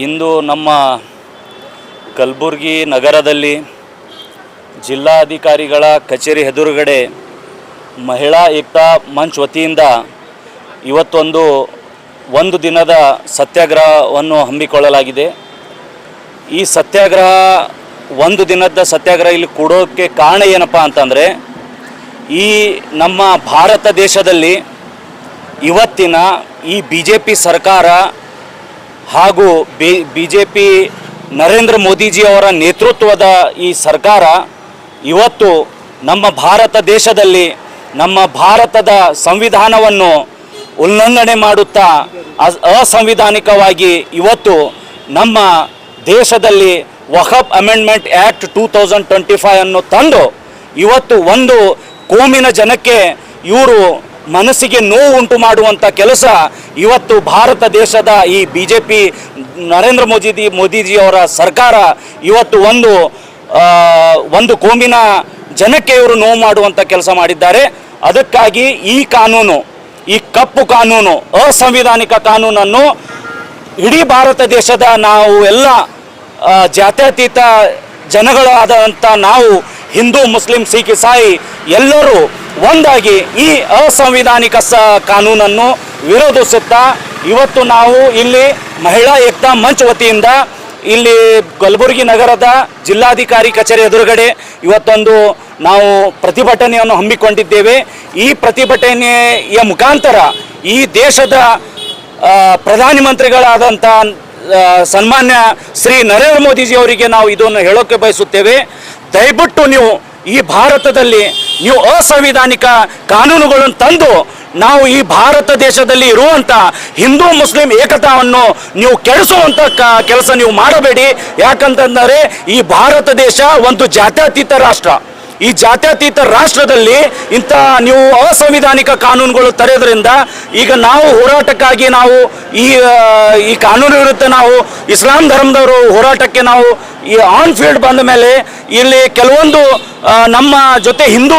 ಇಂದು ನಮ್ಮ ಕಲಬುರಗಿ ನಗರದಲ್ಲಿ ಜಿಲ್ಲಾಧಿಕಾರಿಗಳ ಕಚೇರಿ ಎದುರುಗಡೆ ಮಹಿಳಾ ಏಕ್ತಾ ಮಂಚ್ ವತಿಯಿಂದ ಇವತ್ತೊಂದು ಒಂದು ದಿನದ ಸತ್ಯಾಗ್ರಹವನ್ನು ಹಮ್ಮಿಕೊಳ್ಳಲಾಗಿದೆ. ಈ ಸತ್ಯಾಗ್ರಹ ಒಂದು ದಿನದ ಸತ್ಯಾಗ್ರಹ ಇಲ್ಲಿ ಕೊಡೋಕ್ಕೆ ಕಾರಣ ಏನಪ್ಪ ಅಂತಂದರೆ, ಈ ನಮ್ಮ ಭಾರತ ದೇಶದಲ್ಲಿ ಇವತ್ತಿನ ಈ ಬಿ ಜೆ ಪಿ ಸರ್ಕಾರ ಹಾಗೂ ಬಿ ಜೆ ಪಿ ನರೇಂದ್ರ ನೇತೃತ್ವದ ಈ ಸರ್ಕಾರ ಇವತ್ತು ನಮ್ಮ ಭಾರತ ದೇಶದಲ್ಲಿ ನಮ್ಮ ಭಾರತದ ಸಂವಿಧಾನವನ್ನು ಉಲ್ಲಂಘನೆ ಮಾಡುತ್ತಾ ಅಸಂವಿಧಾನಿಕವಾಗಿ ಇವತ್ತು ನಮ್ಮ ದೇಶದಲ್ಲಿ Waqf amendment act two thousand twenty ಫೈವನ್ನು ತಂದು, ಇವತ್ತು ಒಂದು ಕೋಮಿನ ಜನಕ್ಕೆ ಇವರು ಮನಸ್ಸಿಗೆ ನೋವು ಉಂಟು ಮಾಡುವಂಥ ಕೆಲಸ ಇವತ್ತು ಭಾರತ ದೇಶದ ಈ B J P Narendra Modi ಮೋದಿಜಿಯವರ ಸರ್ಕಾರ ಇವತ್ತು ಒಂದು ಒಂದು ಕೋಮಿನ ಜನಕ್ಕೆ ಇವರು ನೋವು ಮಾಡುವಂಥ ಕೆಲಸ ಮಾಡಿದ್ದಾರೆ. ಅದಕ್ಕಾಗಿ ಈ ಕಾನೂನು, ಈ ಕಪ್ಪು ಕಾನೂನು, ಅಸಂವಿಧಾನಿಕ ಕಾನೂನನ್ನು ಇಡೀ ಭಾರತ ದೇಶದ ನಾವು ಎಲ್ಲ ಜಾತ್ಯತೀತ ಜಾತ್ಯತೀತ ಜನಗಳಾದಂಥ ನಾವು ಹಿಂದೂ, ಮುಸ್ಲಿಂ, ಸಿಖ್, ಇಸಾಯಿ ಎಲ್ಲರೂ ಒಂದಾಗಿ ಈ ಅಸಂವಿಧಾನಿಕ ಸ ಕಾನೂನನ್ನು ವಿರೋಧಿಸುತ್ತಾ ಇವತ್ತು ನಾವು ಇಲ್ಲಿ ಮಹಿಳಾ ಏಕ್ತಾ ಮಂಚ್ ವತಿಯಿಂದ ಇಲ್ಲಿ ಕಲಬುರಗಿ ನಗರದ ಜಿಲ್ಲಾಧಿಕಾರಿ ಕಚೇರಿ ಎದುರುಗಡೆ ಇವತ್ತೊಂದು ನಾವು ಪ್ರತಿಭಟನೆಯನ್ನು ಹಮ್ಮಿಕೊಂಡಿದ್ದೇವೆ. ಈ ಪ್ರತಿಭಟನೆಯ ಮುಖಾಂತರ ಈ ದೇಶದ ಪ್ರಧಾನಮಂತ್ರಿಗಳಾದಂಥ ಪ್ರಧಾನಿ ಮಂತ್ರಿಗಳಾದಂಥ ಸನ್ಮಾನ್ಯ ಶ್ರೀ ನರೇಂದ್ರ ಮೋದಿಜಿ ಅವರಿಗೆ ನಾವು ಇದನ್ನು ಹೇಳೋಕ್ಕೆ ಬಯಸುತ್ತೇವೆ. ದಯವಿಟ್ಟು ನೀವು ಈ ಭಾರತದಲ್ಲಿ ನೀವು ಅಸಂವಿಧಾನಿಕ ಕಾನೂನುಗಳನ್ನು ತಂದು ನಾವು ಈ ಭಾರತ ದೇಶದಲ್ಲಿ ಇರುವಂಥ ಹಿಂದೂ ಮುಸ್ಲಿಂ ಏಕತಾವನ್ನು ನೀವು ಕೆಡಿಸುವಂಥ ಕೆಲಸ ನೀವು ಮಾಡಬೇಡಿ. ಯಾಕಂತಂದರೆ ಈ ಭಾರತ ದೇಶ ಒಂದು ಜಾತ್ಯತೀತ ರಾಷ್ಟ್ರ. ಈ ಜಾತ್ಯತೀತ ರಾಷ್ಟ್ರದಲ್ಲಿ ಇಂಥ ನೀವು ಅಸಂವಿಧಾನಿಕ ಕಾನೂನುಗಳು ತರೆಯೋದ್ರಿಂದ ಈಗ ನಾವು ಹೋರಾಟಕ್ಕಾಗಿ ನಾವು ಈ ಈ ಕಾನೂನು ವಿರುದ್ಧ ನಾವು ಇಸ್ಲಾಂ ಧರ್ಮದವರು ಹೋರಾಟಕ್ಕೆ ನಾವು ಈ ಆನ್ ಫೀಲ್ಡ್ ಬಂದ ಮೇಲೆ ಇಲ್ಲಿ ಕೆಲವೊಂದು ನಮ್ಮ ಜೊತೆ ಹಿಂದೂ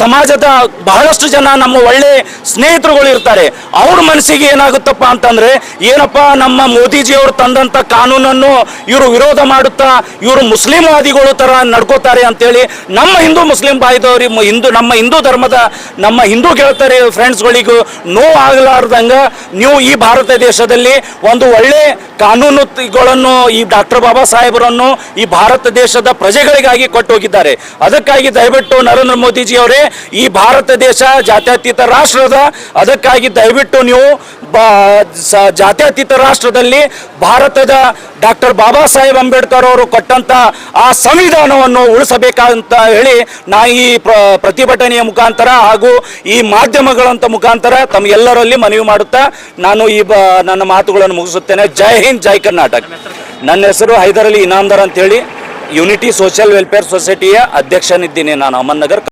ಸಮಾಜದ ಬಹಳಷ್ಟು ಜನ ನಮ್ಮ ಒಳ್ಳೆ ಸ್ನೇಹಿತರುಗಳು ಇರ್ತಾರೆ. ಅವ್ರ ಮನಸ್ಸಿಗೆ ಏನಾಗುತ್ತಪ್ಪ ಅಂತಂದ್ರೆ, ಏನಪ್ಪ ನಮ್ಮ ಮೋದಿಜಿಯವರು ತಂದಂಥ ಕಾನೂನನ್ನು ಇವರು ವಿರೋಧ ಮಾಡುತ್ತಾ, ಇವರು ಮುಸ್ಲಿಂವಾದಿಗಳು ಥರ ನಡ್ಕೋತಾರೆ ಅಂತೇಳಿ ನಮ್ಮ ಹಿಂದೂ ಮುಸ್ಲಿಂ ಬಾಯ್ದವ್ರಿಗೆ ಹಿಂದೂ, ನಮ್ಮ ಹಿಂದೂ ಧರ್ಮದ, ನಮ್ಮ ಹಿಂದೂ ಗೆಳತರಿ ಫ್ರೆಂಡ್ಸ್ಗಳಿಗೂ ನೋವು ಆಗ್ಲಾರ್ದಂಗ ನೀವು ಈ ಭಾರತ ದೇಶದಲ್ಲಿ ಒಂದು ಒಳ್ಳೆ ಕಾನೂನುಗಳನ್ನು ಈ ಡಾಕ್ಟರ್ ಬಾಬಾ ಸಾಹೇಬರನ್ನು ಈ ಭಾರತ ದೇಶದ ಪ್ರಜೆಗಳಿಗಾಗಿ ಕೊಟ್ಟು ಹೋಗಿದ್ದಾರೆ ಅದಕ್ಕಾಗಿ ದಯವಿಟ್ಟು ನರೇಂದ್ರ ಮೋದಿಜಿ ಅವರೇ, ಈ ಭಾರತ ದೇಶ ಜಾತ್ಯತೀತ ರಾಷ್ಟ್ರದ, ಅದಕ್ಕಾಗಿ ದಯವಿಟ್ಟು ನೀವು ಜಾತ್ಯತೀತ ರಾಷ್ಟ್ರದಲ್ಲಿ ಭಾರತದ ಡಾಕ್ಟರ್ ಬಾಬಾ ಸಾಹೇಬ್ ಅಂಬೇಡ್ಕರ್ ಅವರು ಕೊಟ್ಟಂತ ಆ ಸಂವಿಧಾನವನ್ನು ಉಳಿಸಬೇಕಂತ ಹೇಳಿ ನಾ ಈ ಪ್ರ, ಪ್ರತಿಭಟನೆಯ ಮುಖಾಂತರ ಹಾಗೂ ಈ ಮಾಧ್ಯಮಗಳಂತ ಮುಖಾಂತರ ತಮಗೆಲ್ಲರಲ್ಲಿ ಮನವಿ ಮಾಡುತ್ತಾ ನಾನು ಈ ನನ್ನ ಮಾತುಗಳನ್ನು ಮುಗಿಸುತ್ತೇನೆ. ಜೈ ಹಿಂದ್, ಜೈ ಕರ್ನಾಟಕ. ನನ್ನ ಹೆಸರು ಹೈದರ್ ಅಲಿ ಅಂತ ಅಂತೇಳಿ. ಯುನಿಟಿ ಸೋಷಿಯಲ್ ವೆಲ್ಫೇರ್ ಸೊಸೈಟಿಯ ಅಧ್ಯಕ್ಷನಿದ್ದೀನಿ ನಾನು ಅಹಮದ್ ನಗರ್